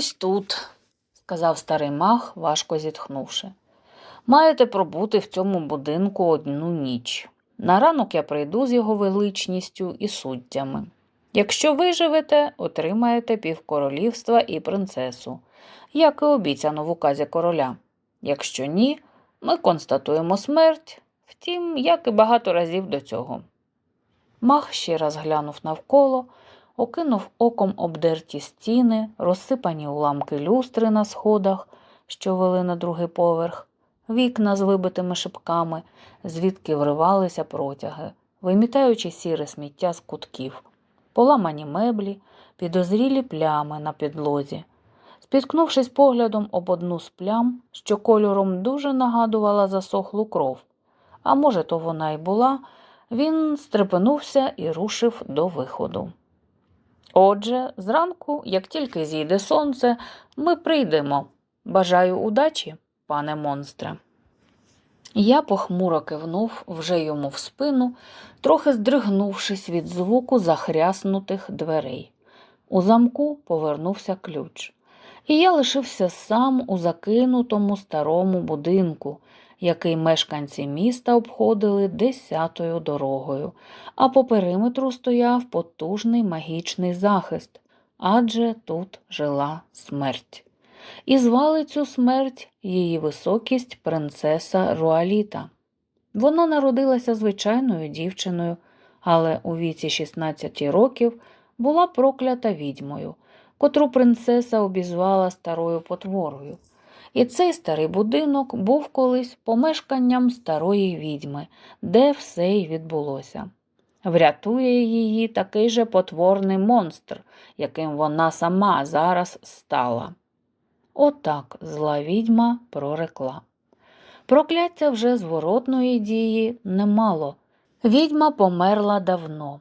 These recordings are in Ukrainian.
ось тут, сказав старий мах, важко зітхнувши. Маєте пробути в цьому будинку одну ніч. На ранок я прийду з його величністю і суддями. Якщо виживете, отримаєте півкоролівства і принцесу, як і обіцяно в указі короля. Якщо ні, ми констатуємо смерть, втім, як і багато разів до цього. Мах ще раз глянув навколо, окинув оком обдерті стіни, розсипані уламки люстри на сходах, що вели на другий поверх, вікна з вибитими шибками, звідки вривалися протяги, вимітаючи сіре сміття з кутків, поламані меблі, підозрілі плями на підлозі. Спіткнувшись поглядом об одну з плям, що кольором дуже нагадувала засохлу кров, а може, то вона й була, він стрепенувся і рушив до виходу. Отже, зранку, як тільки зійде сонце, ми прийдемо. Бажаю удачі, пане монстре. Я похмуро кивнув вже йому в спину, трохи здригнувшись від звуку захряснутих дверей. У замку повернувся ключ, і я лишився сам у закинутому старому будинку, який мешканці міста обходили десятою дорогою, а по периметру стояв потужний магічний захист, адже тут жила смерть. І звали цю смерть її високість принцеса Руаліта. Вона народилася звичайною дівчиною, але у віці 16 років була проклята відьмою, котру принцеса обізвала старою потворою. І цей старий будинок був колись помешканням старої відьми, де все й відбулося. Врятує її такий же потворний монстр, яким вона сама зараз стала. Отак зла відьма прорекла. Прокляття вже зворотної дії немало. Відьма померла давно,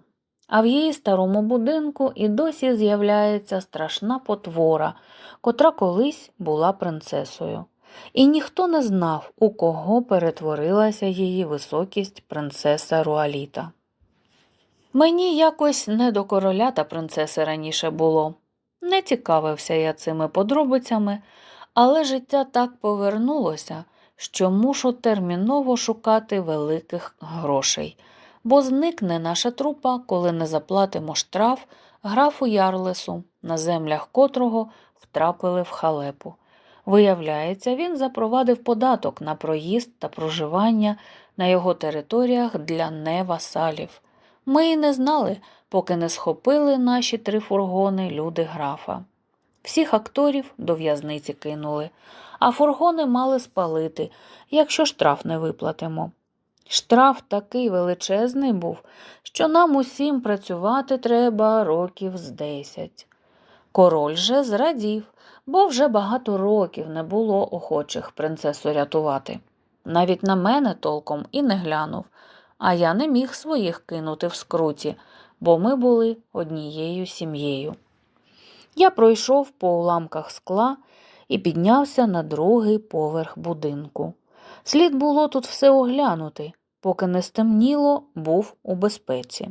а в її старому будинку і досі з'являється страшна потвора, котра колись була принцесою. І ніхто не знав, у кого перетворилася її високість принцеса Руаліта. Мені якось не до короля та принцеси раніше було. Не цікавився я цими подробицями, але життя так повернулося, що мушу терміново шукати великих грошей, бо зникне наша трупа, коли не заплатимо штраф графу Ярлесу, на землях котрого втрапили в халепу. Виявляється, він запровадив податок на проїзд та проживання на його територіях для невасалів. Ми й не знали, поки не схопили наші три фургони люди графа. Всіх акторів до в'язниці кинули, а фургони мали спалити, якщо штраф не виплатимо. Штраф такий величезний був, що нам усім працювати треба років з десять. Король же зрадів, бо вже багато років не було охочих принцесу рятувати. Навіть на мене толком і не глянув, а я не міг своїх кинути в скруті, бо ми були однією сім'єю. Я пройшов по уламках скла і піднявся на другий поверх будинку. Слід було тут все оглянути, поки не стемніло, був у безпеці.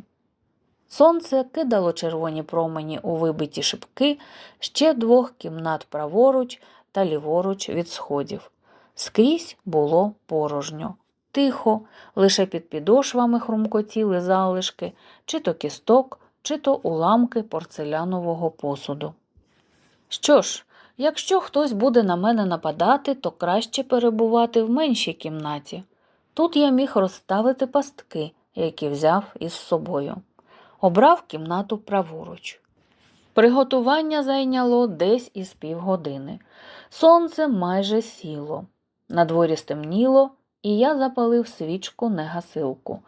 Сонце кидало червоні промені у вибиті шибки ще двох кімнат праворуч та ліворуч від сходів. Скрізь було порожньо, тихо, лише під підошвами хрумкотіли залишки, чи то кісток, чи то уламки порцелянового посуду. Що ж, якщо хтось буде на мене нападати, то краще перебувати в меншій кімнаті. Тут я міг розставити пастки, які взяв із собою. Обрав кімнату праворуч. Приготування зайняло десь із півгодини. Сонце майже сіло. На дворі стемніло, і я запалив свічку негасилку,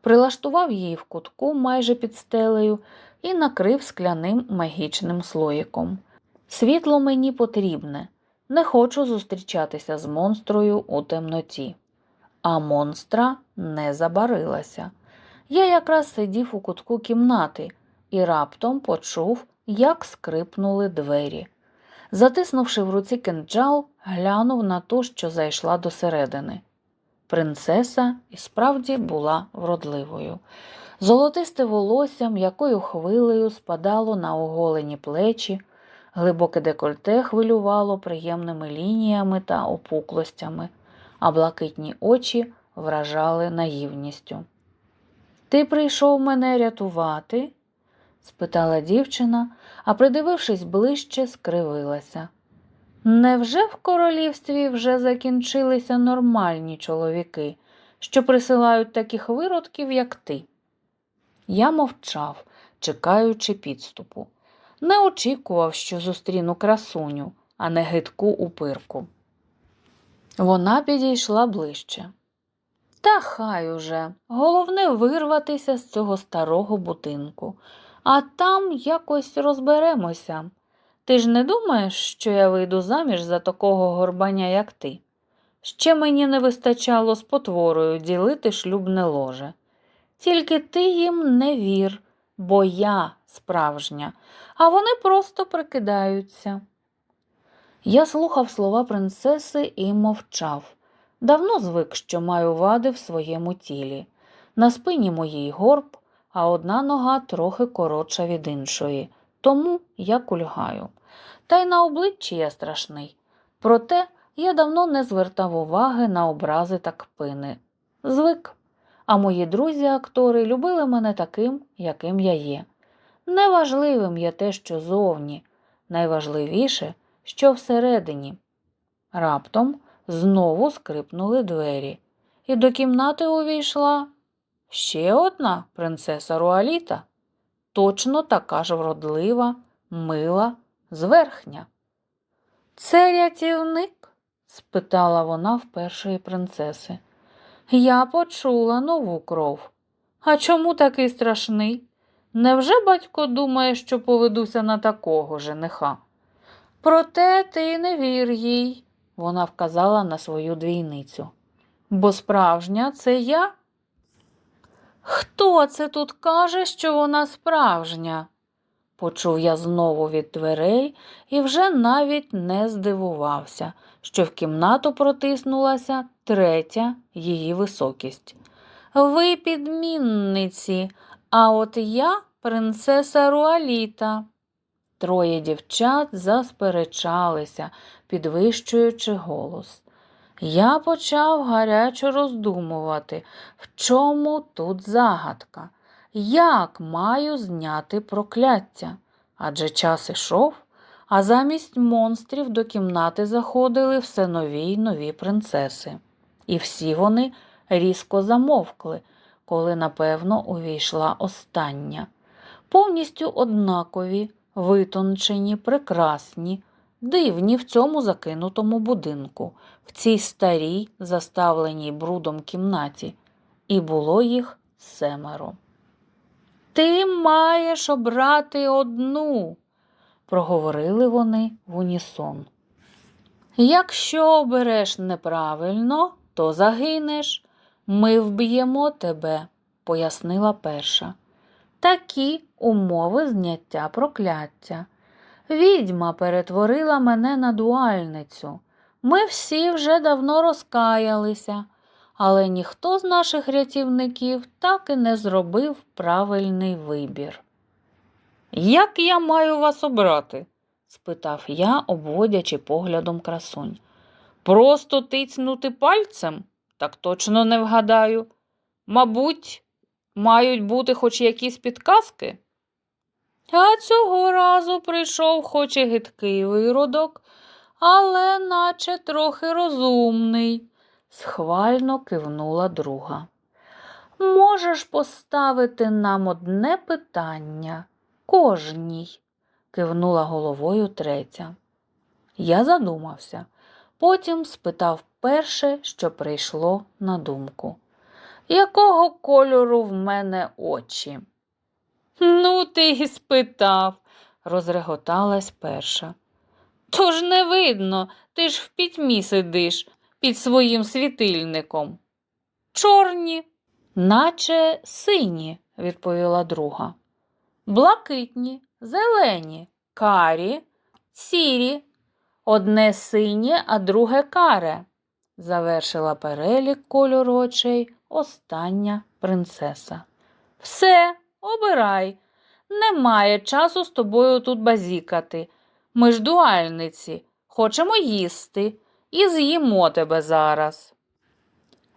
прилаштував її в кутку майже під стелею і накрив скляним магічним слоїком. Світло мені потрібне, не хочу зустрічатися з монстрою у темноті. А монстра не забарилася. Я якраз сидів у кутку кімнати і раптом почув, як скрипнули двері. Затиснувши в руці кинджал, глянув на ту, що зайшла досередини. Принцеса і справді була вродливою. Золотисте волосся м'якою хвилею спадало на оголені плечі, Глибоке декольте хвилювало приємними лініями та опуклостями, а блакитні очі вражали наївністю. Ти прийшов мене рятувати? спитала дівчина, а придивившись ближче, скривилася. Невже в королівстві вже закінчилися нормальні чоловіки, що присилають таких виродків, як ти? Я мовчав, чекаючи підступу. Не очікував, що зустріну красуню, а не гидку упирку. Вона підійшла ближче. Та хай уже, головне вирватися з цього старого будинку, а там якось розберемося. Ти ж не думаєш, що я вийду заміж за такого горбаня, як ти? Ще мені не вистачало з потворою ділити шлюбне ложе. Тільки ти їм не вір, бо я справжня, а вони просто прикидаються. Я слухав слова принцеси і мовчав. Давно звик, що маю вади в своєму тілі. На спині моїй горб, а одна нога трохи коротша від іншої, тому я кульгаю. Та й на обличчі я страшний. Проте я давно не звертав уваги на образи та кпини. Звик. А мої друзі-актори любили мене таким, яким я є. Неважливим є те, що зовні, найважливіше, що всередині. Раптом знову скрипнули двері, і до кімнати увійшла ще одна принцеса Руаліта, точно така ж вродлива, мила, зверхня. Це рятівник? спитала вона в першої принцеси. Я почула нову кров. А чому такий страшний? Невже батько думає, що поведуся на такого жениха? Проте ти не вір їй, вона вказала на свою двійницю. Бо справжня це я. Хто це тут каже, що вона справжня? Почув я знову від дверей і вже навіть не здивувався, що в кімнату протиснулася третя її високість. Ви підмінниці, а от я принцеса Руаліта. Троє дівчат засперечалися, підвищуючи голос. Я почав гаряче роздумувати, в чому тут загадка, як маю зняти прокляття. Адже час ішов, а замість монстрів до кімнати заходили все нові й нові принцеси. І всі вони різко замовкли, коли, напевно, увійшла остання. Повністю однакові, витончені, прекрасні, дивні в цьому закинутому будинку, в цій старій, заставленій брудом кімнаті, і було їх семеро. Ти маєш обрати одну, проговорили вони в унісон. Якщо обереш неправильно, то загинеш. Ми вб'ємо тебе, пояснила перша. Такі умови зняття прокляття. Відьма перетворила мене на дуальницю. Ми всі вже давно розкаялися, але ніхто з наших рятівників так і не зробив правильний вибір. Як я маю вас обрати? спитав я, обводячи поглядом красунь. Просто тицнути пальцем? Так точно не вгадаю. Мабуть, мають бути хоч якісь підказки? А цього разу прийшов хоч і гидкий виродок, але наче трохи розумний, схвально кивнула друга. Можеш поставити нам одне питання кожній, кивнула головою третя. Я задумався, потім спитав перше, що прийшло на думку. Якого кольору в мене очі? Ну, ти й спитав, розреготалась перша. Тож не видно, ти ж в пітьмі сидиш під своїм світильником. Чорні, наче сині, відповіла друга. Блакитні, зелені, карі, сірі, одне синє, а друге каре, завершила перелік кольору очей остання принцеса. Все, обирай. Немає часу з тобою тут базікати. Ми ж дуальниці, хочемо їсти і з'їмо тебе зараз.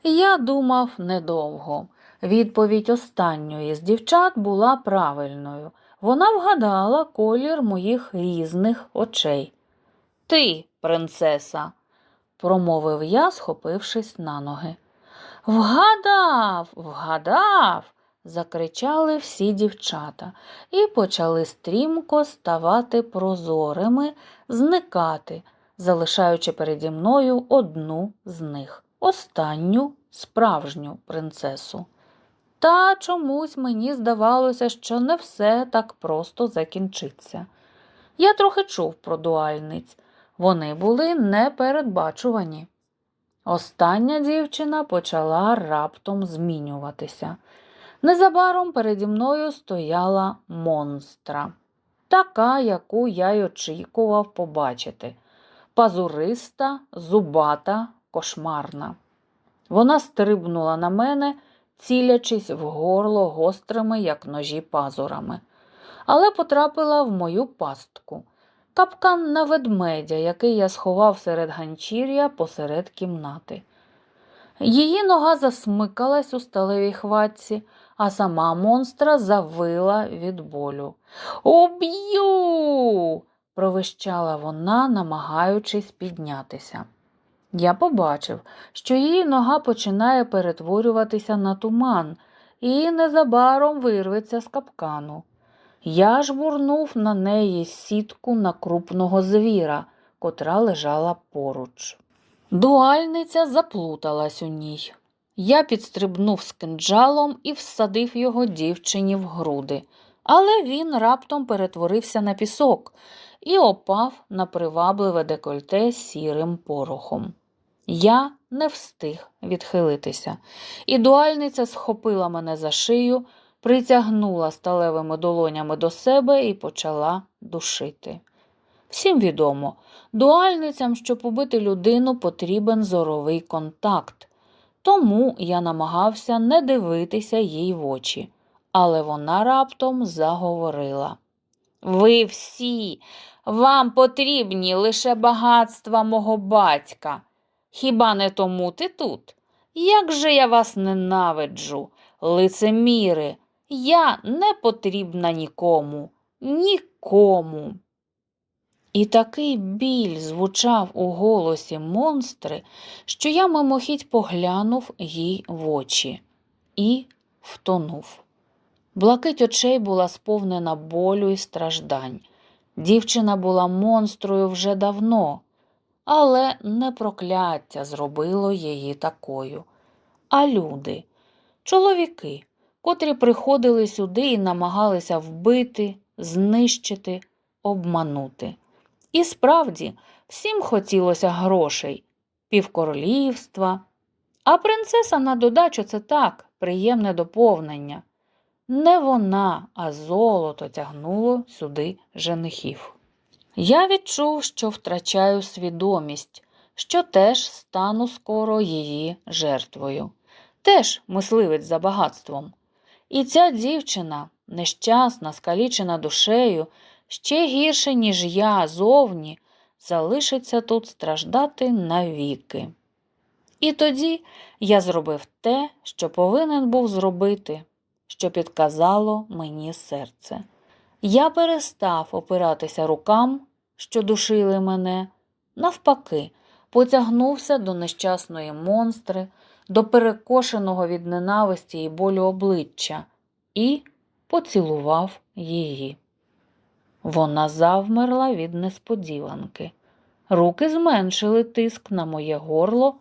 Я думав недовго. Відповідь останньої з дівчат була правильною. Вона вгадала колір моїх різних очей. Ти, принцеса, промовив я, схопившись на ноги. Вгадав, вгадав. закричали всі дівчата і почали стрімко ставати прозорими, зникати, залишаючи переді мною одну з них, останню справжню принцесу. Та чомусь мені здавалося, що не все так просто закінчиться. Я трохи чув про дуальниць, вони були непередбачувані. Остання дівчина почала раптом змінюватися. Незабаром переді мною стояла монстра, така, яку я й очікував побачити пазуриста, зубата, кошмарна. Вона стрибнула на мене, цілячись в горло гострими, як ножі пазурами, але потрапила в мою пастку. Капкан на ведмедя, який я сховав серед ганчір'я посеред кімнати. Її нога засмикалась у сталевій хватці, а сама монстра завила від болю. Уб'ю. провищала вона, намагаючись піднятися. Я побачив, що її нога починає перетворюватися на туман і незабаром вирветься з капкану. Я ж бурнув на неї сітку на крупного звіра, котра лежала поруч. Дуальниця заплуталась у ній. Я підстрибнув з кинджалом і всадив його дівчині в груди, але він раптом перетворився на пісок і опав на привабливе декольте сірим порохом. Я не встиг відхилитися, і дуальниця схопила мене за шию, притягнула сталевими долонями до себе і почала душити. Всім відомо, дуальницям, щоб убити людину, потрібен зоровий контакт, тому я намагався не дивитися їй в очі, але вона раптом заговорила. Ви всі, вам потрібні лише багатства мого батька. Хіба не тому ти тут? Як же я вас ненавиджу, лицеміри, я не потрібна нікому, нікому. І такий біль звучав у голосі монстри, що я мимохідь поглянув їй в очі і втонув. Блакить очей була сповнена болю і страждань. Дівчина була монстрою вже давно, але не прокляття зробило її такою. А люди, чоловіки, котрі приходили сюди і намагалися вбити, знищити, обманути. І справді, всім хотілося грошей, півкоролівства. А принцеса на додачу це так, приємне доповнення. Не вона, а золото тягнуло сюди женихів. Я відчув, що втрачаю свідомість, що теж стану скоро її жертвою, теж мисливець за багатством. І ця дівчина, нещасна, скалічена душею, ще гірше, ніж я зовні, залишиться тут страждати навіки. І тоді я зробив те, що повинен був зробити, що підказало мені серце. Я перестав опиратися рукам, що душили мене, навпаки, потягнувся до нещасної монстри, до перекошеного від ненависті і болю обличчя і поцілував її. Вона завмерла від несподіванки. Руки зменшили тиск на моє горло,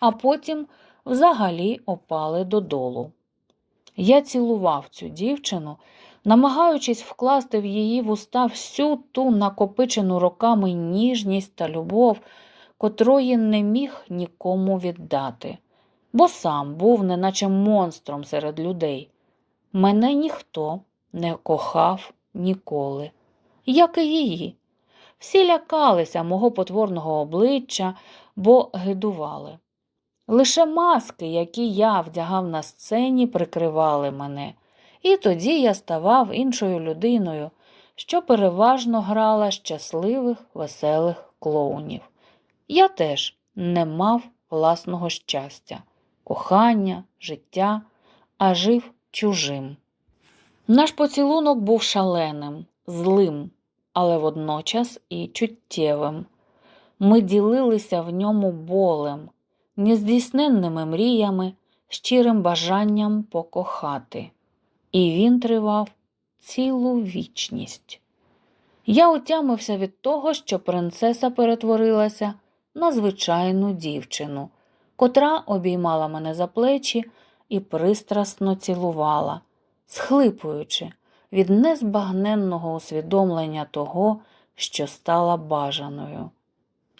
а потім взагалі опали додолу. Я цілував цю дівчину, намагаючись вкласти в її вуста всю ту накопичену роками ніжність та любов, котрої не міг нікому віддати, бо сам був неначе монстром серед людей. Мене ніхто не кохав ніколи, як і її. Всі лякалися мого потворного обличчя, бо гидували. Лише маски, які я вдягав на сцені, прикривали мене, і тоді я ставав іншою людиною, що переважно грала щасливих, веселих клоунів. Я теж не мав власного щастя, кохання, життя, а жив чужим. Наш поцілунок був шаленим, злим, але водночас і чуттєвим. Ми ділилися в ньому болем, нездійсненними мріями, щирим бажанням покохати. І він тривав цілу вічність. Я отямився від того, що принцеса перетворилася на звичайну дівчину, котра обіймала мене за плечі і пристрасно цілувала, схлипуючи від незбагненного усвідомлення того, що стала бажаною.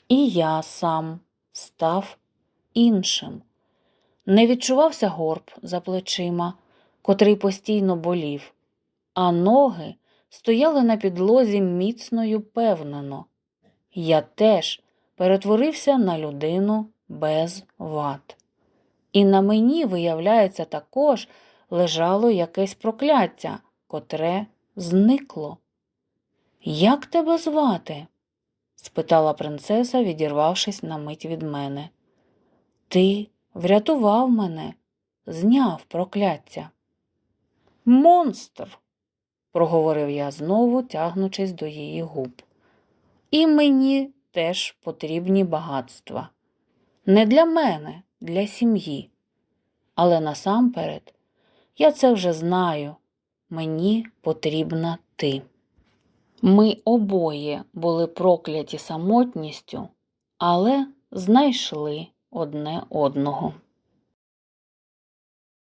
І я сам став іншим. Не відчувався горб за плечима, котрий постійно болів, а ноги стояли на підлозі міцно й упевнено. Я теж перетворився на людину без вад. І на мені, виявляється, також лежало якесь прокляття, котре зникло. Як тебе звати? спитала принцеса, відірвавшись на мить від мене. Ти врятував мене, зняв прокляття. Монстр, проговорив я знову, тягнучись до її губ. І мені теж потрібні багатства. Не для мене, для сім'ї. Але насамперед, я це вже знаю, мені потрібна ти. Ми обоє були прокляті самотністю, але знайшли одне одного.